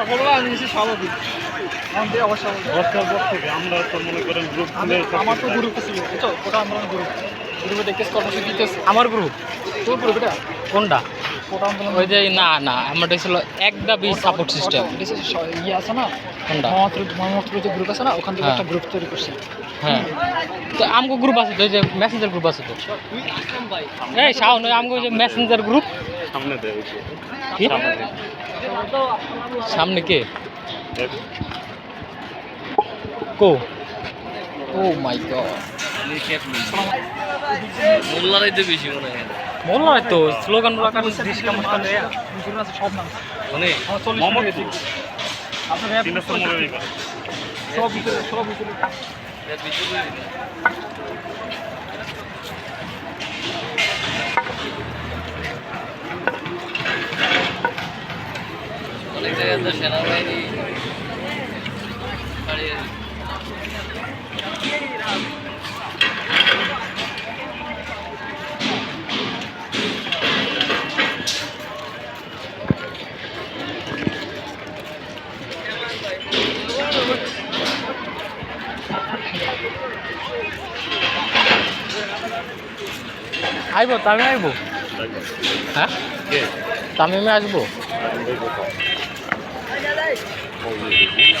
আমি পর থেকে আমরা তো মনে করেন গ্রুপ আমার তো গ্রুপ ছিল বুঝছ ওটা আন্দোলন গ্রুপ গ্রুপে দেখতে কর্মসূচি দিতেছে আমার গ্রুপ তোর গ্রুপ এটা কোনটা? ওই যে না না আমারটা ছিল এক দাবি সাপোর্ট সিস্টেম ইয়ে আছে না কোনটা? মহাত্র মহাত্র যে গ্রুপ আছে না ওখান থেকে হ্যাঁ। একটা গ্রুপ তৈরি করছে হ্যাঁ। তো আমগো গ্রুপ আছে তো যে মেসেঞ্জার গ্রুপ আছে তো। এই শাওন ওই আমগো যে মেসেঞ্জার গ্রুপ সামনে দেয়। কি? সামনে। কে? কো? ও মাই গড। মোল্লারাই তো বেশি মনে হয়। বল তো স্লোগান রাখার ডিসকাম সব নাম মানে। আপনার সব অনেক জায়গায় তো সেনাবাহিনী আইবো তামিমে আইবো? হ্যাঁ? তামিমে আসব? আমি দেখব